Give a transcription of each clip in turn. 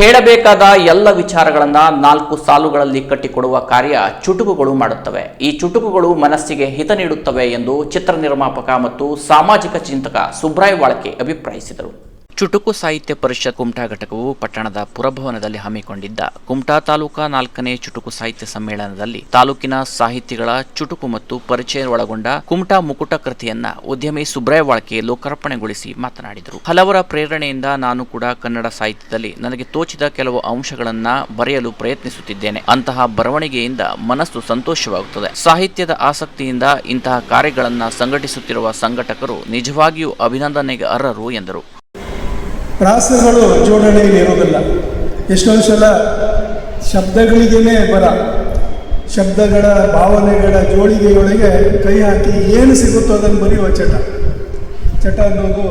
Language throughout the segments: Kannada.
ಹೇಳಬೇಕಾದ ಎಲ್ಲ ವಿಚಾರಗಳನ್ನು ನಾಲ್ಕು ಸಾಲುಗಳಲ್ಲಿ ಕಟ್ಟಿಕೊಡುವ ಕಾರ್ಯ ಚುಟುಕುಗಳು ಮಾಡುತ್ತವೆ. ಈ ಚುಟುಕುಗಳು ಮನಸ್ಸಿಗೆ ಹಿತ ನೀಡುತ್ತವೆ ಎಂದು ಚಿತ್ರ ನಿರ್ಮಾಪಕ ಮತ್ತು ಸಾಮಾಜಿಕ ಚಿಂತಕ ಸುಬ್ರಾಯ್ ವಾಳ್ಕೆ ಅಭಿಪ್ರಾಯಿಸಿದರು. ಚುಟುಕು ಸಾಹಿತ್ಯ ಪರಿಷತ್ ಕುಮಟಾ ಘಟಕವು ಪಟ್ಟಣದ ಪುರಭವನದಲ್ಲಿ ಹಮ್ಮಿಕೊಂಡಿದ್ದ ಕುಮಟಾ ತಾಲೂಕಾ ನಾಲ್ಕನೇ ಚುಟುಕು ಸಾಹಿತ್ಯ ಸಮ್ಮೇಳನದಲ್ಲಿ ತಾಲೂಕಿನ ಸಾಹಿತಿಗಳ ಚುಟುಕು ಮತ್ತು ಪರಿಚಯ ಒಳಗೊಂಡ ಕುಮಟಾ ಮುಕುಟ ಕೃತಿಯನ್ನ ಉದ್ಯಮಿ ಸುಬ್ರಾಯ ವಾಳ್ಕೆ ಲೋಕಾರ್ಪಣೆಗೊಳಿಸಿ ಮಾತನಾಡಿದರು. ಹಲವರ ಪ್ರೇರಣೆಯಿಂದ ನಾನು ಕೂಡ ಕನ್ನಡ ಸಾಹಿತ್ಯದಲ್ಲಿ ನನಗೆ ತೋಚಿದ ಕೆಲವು ಅಂಶಗಳನ್ನ ಬರೆಯಲು ಪ್ರಯತ್ನಿಸುತ್ತಿದ್ದೇನೆ. ಅಂತಹ ಬರವಣಿಗೆಯಿಂದ ಮನಸ್ಸು ಸಂತೋಷವಾಗುತ್ತದೆ. ಸಾಹಿತ್ಯದ ಆಸಕ್ತಿಯಿಂದ ಇಂತಹ ಕಾರ್ಯಗಳನ್ನ ಸಂಘಟಿಸುತ್ತಿರುವ ಸಂಘಟಕರು ನಿಜವಾಗಿಯೂ ಅಭಿನಂದನೆಗೆ ಅರ್ಹರು ಎಂದರು. ಪ್ರಾಸಗಳು ಜೋಡಣೆಯಲ್ಲಿ ಇರೋದಿಲ್ಲ ಎಷ್ಟೊಂದು ಸಲ ಶಬ್ದಗಳಿಗೇನೆ ಬರ. ಶಬ್ದಗಳ ಭಾವನೆಗಳ ಜೋಳಿಗೆಯೊಳಗೆ ಕೈ ಹಾಕಿ ಏನು ಸಿಗುತ್ತೋ ಅದನ್ನು ಬರೆಯುವ ಚಟ. ಚಟ ಅನ್ನೋದು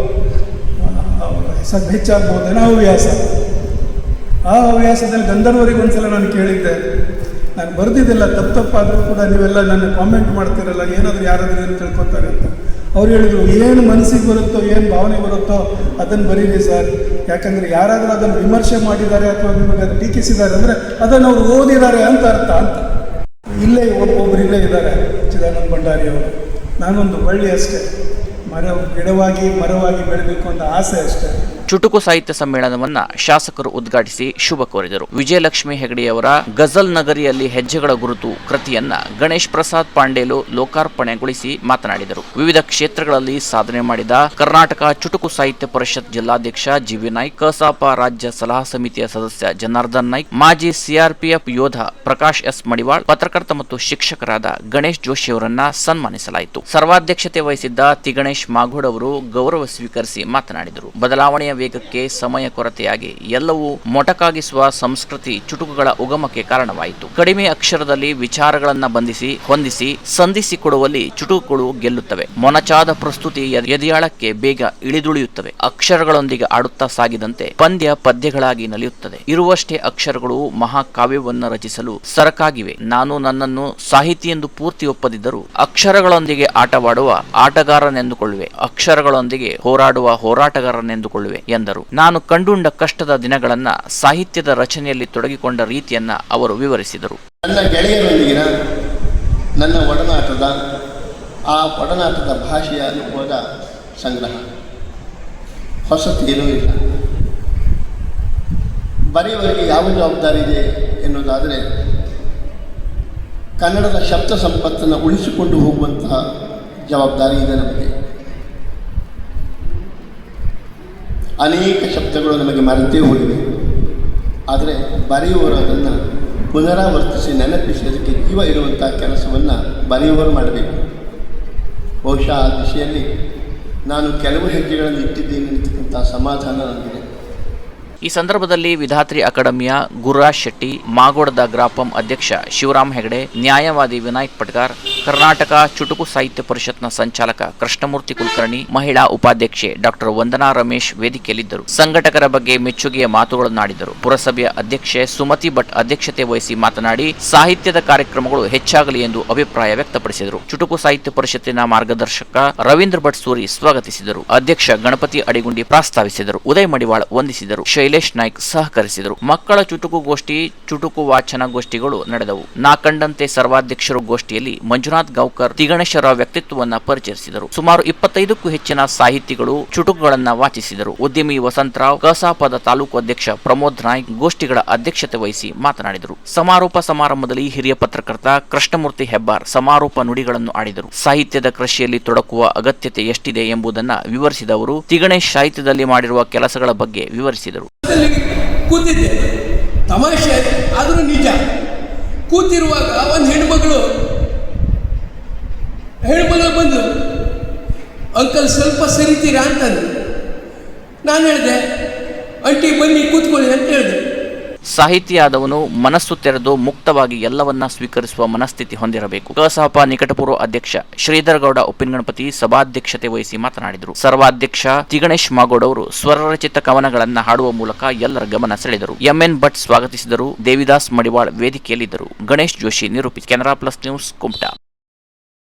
ಸ್ವಲ್ಪ ಹವ್ಯಾಸ. ಆ ಹವ್ಯಾಸದಲ್ಲಿ ಗಂಧರ್ವರಿಗೆ ಒಂದ್ಸಲ ನಾನು ಕೇಳಿದ್ದೆ. ನಾನು ಬರೆದಿದ್ದಿಲ್ಲ, ತಪ್ಪು ತಪ್ಪಾದರೂ ಕೂಡ ನೀವೆಲ್ಲ ನನ್ನ ಕಾಮೆಂಟ್ ಮಾಡ್ತಿರಲ್ಲ, ಏನಾದರೂ ಯಾರಾದರೂ ಏನು ತಿಳ್ಕೊತಾರೆ ಅಂತ. ಅವ್ರು ಹೇಳಿದರು, ಏನು ಮನಸ್ಸಿಗೆ ಬರುತ್ತೋ, ಏನು ಭಾವನೆ ಬರುತ್ತೋ ಅದನ್ನು ಬರೀರಿ ಸರ್. ಯಾಕಂದರೆ ಯಾರಾದರೂ ಅದನ್ನು ವಿಮರ್ಶೆ ಮಾಡಿದ್ದಾರೆ ಅಥವಾ ನಿಮಗೆ ಅದು ಟೀಕಿಸಿದ್ದಾರೆ ಅಂದರೆ ಅದನ್ನು ಅವ್ರು ಓದಿದ್ದಾರೆ ಅಂತ ಅರ್ಥ ಅಂತ. ಇಲ್ಲೇ ಒಬ್ಬೊಬ್ಬರು ಇಲ್ಲೇ ಇದ್ದಾರೆ, ಚಿದಾನಂದ ಭಂಡಾರಿ ಅವರು. ನಾನೊಂದು ಬಳ್ಳಿ ಅಷ್ಟೇ. ಮರ ಗಿಡವಾಗಿ, ಮರವಾಗಿ ಬೆಳಬೇಕು ಅಂತ ಆಸೆ ಅಷ್ಟೇ. ಚುಟುಕು ಸಾಹಿತ್ಯ ಸಮ್ಮೇಳನವನ್ನ ಶಾಸಕರು ಉದ್ಘಾಟಿಸಿ ಶುಭ ಕೋರಿದರು. ವಿಜಯಲಕ್ಷ್ಮಿ ಹೆಗಡೆಯವರ ಗಜಲ್ ನಗರಿಯಲ್ಲಿ ಹೆಜ್ಜೆಗಳ ಗುರುತು ಕೃತಿಯನ್ನ ಗಣೇಶ್ ಪ್ರಸಾದ್ ಪಾಂಡೇಲು ಲೋಕಾರ್ಪಣೆಗೊಳಿಸಿ ಮಾತನಾಡಿದರು. ವಿವಿಧ ಕ್ಷೇತ್ರಗಳಲ್ಲಿ ಸಾಧನೆ ಮಾಡಿದ ಕರ್ನಾಟಕ ಚುಟುಕು ಸಾಹಿತ್ಯ ಪರಿಷತ್ ಜಿಲ್ಲಾಧ್ಯಕ್ಷ ಜಿವಿ ನಾಯ್ಕ್, ಕಸಾಪ ರಾಜ್ಯ ಸಲಹಾ ಸಮಿತಿಯ ಸದಸ್ಯ ಜನಾರ್ದನ್ ನಾಯ್ಕ್, ಮಾಜಿ ಸಿಆರ್ಪಿಎಫ್ ಯೋಧ ಪ್ರಕಾಶ್ ಎಸ್. ಮಡಿವಾಳ್, ಪತ್ರಕರ್ತ ಮತ್ತು ಶಿಕ್ಷಕರಾದ ಗಣೇಶ್ ಜೋಶಿ ಅವರನ್ನ ಸನ್ಮಾನಿಸಲಾಯಿತು. ಸರ್ವಾಧ್ಯಕ್ಷತೆ ವಹಿಸಿದ್ದ ತಿಗಣೇಶ್ ಮಾಗೋಡ್ ಅವರು ಗೌರವ ಸ್ವೀಕರಿಸಿ ಮಾತನಾಡಿದರು. ಬದಲಾವಣೆಯ ವೇಗಕ್ಕೆ ಸಮಯ ಕೊರತೆಯಾಗಿ ಎಲ್ಲವೂ ಮೊಟಕಾಗಿಸುವ ಸಂಸ್ಕೃತಿ ಚುಟುಕುಗಳ ಉಗಮಕ್ಕೆ ಕಾರಣವಾಯಿತು. ಕಡಿಮೆ ಅಕ್ಷರದಲ್ಲಿ ವಿಚಾರಗಳನ್ನ ಬಂಧಿಸಿ, ಹೊಂದಿಸಿ ಸಂಧಿಸಿ ಕೊಡುವಲ್ಲಿ ಚುಟುಕುಗಳು ಗೆಲ್ಲುತ್ತವೆ. ಮೊನಚಾದ ಪ್ರಸ್ತುತಿ ಎದೆ- ಎದೆಯಾಳಕ್ಕೆ ಬೇಗ ಇಳಿದುಳಿಯುತ್ತವೆ. ಅಕ್ಷರಗಳೊಂದಿಗೆ ಆಡುತ್ತಾ ಸಾಗಿದಂತೆ ಪಂದ್ಯ ಪದ್ಯಗಳಾಗಿ ನಲಿಯುತ್ತದೆ. ಇರುವಷ್ಟೇ ಅಕ್ಷರಗಳು ಮಹಾಕಾವ್ಯವನ್ನ ರಚಿಸಲು ಸರಕಾಗಿವೆ. ನಾನು ನನ್ನನ್ನು ಸಾಹಿತಿ ಎಂದು ಪೂರ್ತಿ ಒಪ್ಪದಿದ್ದರೂ ಅಕ್ಷರಗಳೊಂದಿಗೆ ಆಟವಾಡುವ ಆಟಗಾರನೆಂದುಕೊಳ್ಳುವೆ. ಅಕ್ಷರಗಳೊಂದಿಗೆ ಹೋರಾಡುವ ಹೋರಾಟಗಾರನೆಂದುಕೊಳ್ಳುವೆ. ಎಂದರು. ನಾನು ಕಂಡುಂಡ ಕಷ್ಟದ ದಿನಗಳನ್ನ ಸಾಹಿತ್ಯದ ರಚನೆಯಲ್ಲಿ ತೊಡಗಿಕೊಂಡ ರೀತಿಯನ್ನ ಅವರು ವಿವರಿಸಿದರು. ನನ್ನ ಗೆಳೆಯರೊಂದಿಗಿನ ನನ್ನ ಒಡನಾಟದ, ಆ ಒಡನಾಟದ ಭಾಷೆಯ ಅನುಭವದ ಸಂಗ್ರಹ. ಹೊಸತೇನೂ ಇಲ್ಲ. ಬರೆಯುವವರಿಗೆ ಯಾವ ಜವಾಬ್ದಾರಿ ಇದೆ ಎನ್ನುವುದಾದರೆ, ಕನ್ನಡದ ಶಬ್ದ ಸಂಪತ್ತನ್ನು ಉಳಿಸಿಕೊಂಡು ಹೋಗುವಂತಹ ಜವಾಬ್ದಾರಿ ಇದೆ ನಮಗೆ. ಅನೇಕ ಶಬ್ದಗಳು ನಮಗೆ ಮರೆತೇ ಹೋಗಿವೆ. ಆದರೆ ಬರೆಯುವವರು ಅದನ್ನು ಪುನರಾವರ್ತಿಸಿ ನೆನಪಿಸಿ ಅದಕ್ಕೆ ಜೀವ ಇರುವಂಥ ಕೆಲಸವನ್ನು ಬರೆಯುವವರು ಮಾಡಬೇಕು. ಬಹುಶಃ ಆ ದಿಶೆಯಲ್ಲಿ ನಾನು ಕೆಲವು ಹೆಜ್ಜೆಗಳನ್ನು ಇಟ್ಟಿದ್ದೇನೆ ಅಂತಕ್ಕಂಥ ಸಮಾಧಾನ ನನಗಿದೆ. ಈ ಸಂದರ್ಭದಲ್ಲಿ ವಿಧಾತ್ರಿ ಅಕಾಡೆಮಿಯ ಗುರುರಾಜ್ ಶೆಟ್ಟಿ, ಮಾಗೋಡದ ಗ್ರಾಪಂ ಅಧ್ಯಕ್ಷ ಶಿವರಾಮ್ ಹೆಗಡೆ, ನ್ಯಾಯವಾದಿ ವಿನಾಯಕ್ ಪಟ್ಕಾರ್ ಕರ್ನಾಟಕ ಚುಟುಕು ಸಾಹಿತ್ಯ ಪರಿಷತ್ನ ಸಂಚಾಲಕ ಕೃಷ್ಣಮೂರ್ತಿ ಕುಲಕರ್ಣಿ, ಮಹಿಳಾ ಉಪಾಧ್ಯಕ್ಷೆ ಡಾಕ್ಟರ್ ವಂದನಾ ರಮೇಶ್ ವೇದಿಕೆಯಲ್ಲಿದ್ದರು. ಸಂಘಟಕರ ಬಗ್ಗೆ ಮೆಚ್ಚುಗೆಯ ಮಾತುಗಳನ್ನಾಡಿದರು. ಪುರಸಭೆಯ ಅಧ್ಯಕ್ಷೆ ಸುಮತಿ ಭಟ್ ಅಧ್ಯಕ್ಷತೆ ವಹಿಸಿ ಮಾತನಾಡಿ, ಸಾಹಿತ್ಯದ ಕಾರ್ಯಕ್ರಮಗಳು ಹೆಚ್ಚಾಗಲಿ ಎಂದು ಅಭಿಪ್ರಾಯ ವ್ಯಕ್ತಪಡಿಸಿದರು. ಚುಟುಕು ಸಾಹಿತ್ಯ ಪರಿಷತ್ತಿನ ಮಾರ್ಗದರ್ಶಕ ರವೀಂದ್ರ ಭಟ್ ಸೂರಿ ಸ್ವಾಗತಿಸಿದರು. ಅಧ್ಯಕ್ಷ ಗಣಪತಿ ಅಡಿಗುಂಡಿ ಪ್ರಸ್ತಾವಿಸಿದರು. ಉದಯ್ ಮಡಿವಾಳ ವಂದಿಸಿದರು. ಶೈಲೇಶ್ ನಾಯ್ಕ್ ಸಹಕರಿಸಿದರು. ಮಕ್ಕಳ ಚುಟುಕು ಗೋಷ್ಠಿ, ಚುಟುಕು ವಾಚನ ಗೋಷ್ಠಿಗಳು ನಡೆದವು. ನಾ ಕಂಡಂತೆ ಸರ್ವಾಧ್ಯಕ್ಷರು ಗೋಷ್ಠಿಯಲ್ಲಿ ಮಂಜುನಾಥ್ ಗೌಕರ್ ತಿಗಣೇಶರ ವ್ಯಕ್ತಿತ್ವವನ್ನ ಪರಿಚಯಿಸಿದರು. ಸುಮಾರು ಇಪ್ಪತ್ತೈದಕ್ಕೂ ಹೆಚ್ಚಿನ ಸಾಹಿತಿಗಳು ಚುಟುಕುಗಳನ್ನು ವಾಚಿಸಿದರು. ಉದ್ಯಮಿ ವಸಂತರಾವ್, ಕಸಾಪದ ತಾಲೂಕು ಅಧ್ಯಕ್ಷ ಪ್ರಮೋದ್ ನಾಯ್ಕ್ ಗೋಷ್ಠಿಗಳ ಅಧ್ಯಕ್ಷತೆ ವಹಿಸಿ ಮಾತನಾಡಿದರು. ಸಮಾರೋಪ ಸಮಾರಂಭದಲ್ಲಿ ಹಿರಿಯ ಪತ್ರಕರ್ತ ಕೃಷ್ಣಮೂರ್ತಿ ಹೆಬ್ಬಾರ್ ಸಮಾರೋಪ ನುಡಿಗಳನ್ನು ಆಡಿದರು. ಸಾಹಿತ್ಯದ ಕೃಷಿಯಲ್ಲಿ ತೊಡಕುವ ಅಗತ್ಯತೆ ಎಷ್ಟಿದೆ ಎಂಬುದನ್ನು ವಿವರಿಸಿದ ಅವರು ತಿಗಣೇಶ್ ಸಾಹಿತ್ಯದಲ್ಲಿ ಮಾಡಿರುವ ಕೆಲಸಗಳ ಬಗ್ಗೆ ವಿವರಿಸಿದರು. ಕೂತಿದ್ದೆ ತಮಾಷೆ ಆದರೂ ನಿಜ. ಕೂತಿರುವಾಗ ಒಂದು ಹೆಣ್ಮಗಳು ಹೆಣ್ಮಗಳು ಬಂದು, ಅಂಕಲ್ ಸ್ವಲ್ಪ ಸರಿತೀರಾ ಅಂತಂದು. ನಾನು ಹೇಳಿದೆ ಅಂಟಿ ಬನ್ನಿ, ಕೂತ್ಕೊಳ್ಳಿ ಅಂತ ಹೇಳಿದೆ. ಸಾಹಿತಿಯಾದವನು ಮನಸ್ಸು ತೆರೆದು ಮುಕ್ತವಾಗಿ ಎಲ್ಲವನ್ನ ಸ್ವೀಕರಿಸುವ ಮನಸ್ಥಿತಿ ಹೊಂದಿರಬೇಕು. ಕಸಾಪ ನಿಕಟಪೂರ್ವ ಅಧ್ಯಕ್ಷ ಶ್ರೀಧರ್ ಗೌಡ ಉಪ್ಪಿನಗಣಪತಿ ಸಭಾಧ್ಯಕ್ಷತೆ ವಹಿಸಿ ಮಾತನಾಡಿದರು. ಸರ್ವಾಧ್ಯಕ್ಷ ತಿಗಣೇಶ್ ಮಾಗೋಡ್ ಅವರು ಸ್ವರರಚಿತ ಕವನಗಳನ್ನ ಹಾಡುವ ಮೂಲಕ ಎಲ್ಲರ ಗಮನ ಸೆಳೆದರು. ಎಂಎನ್ ಭಟ್ ಸ್ವಾಗತಿಸಿದರು. ದೇವಿದಾಸ್ ಮಡಿವಾಳ್ ವೇದಿಕೆಯಲ್ಲಿದ್ದರು. ಗಣೇಶ್ ಜೋಶಿ ನಿರೂಪಿಸಿ. Canara plus news Kumta.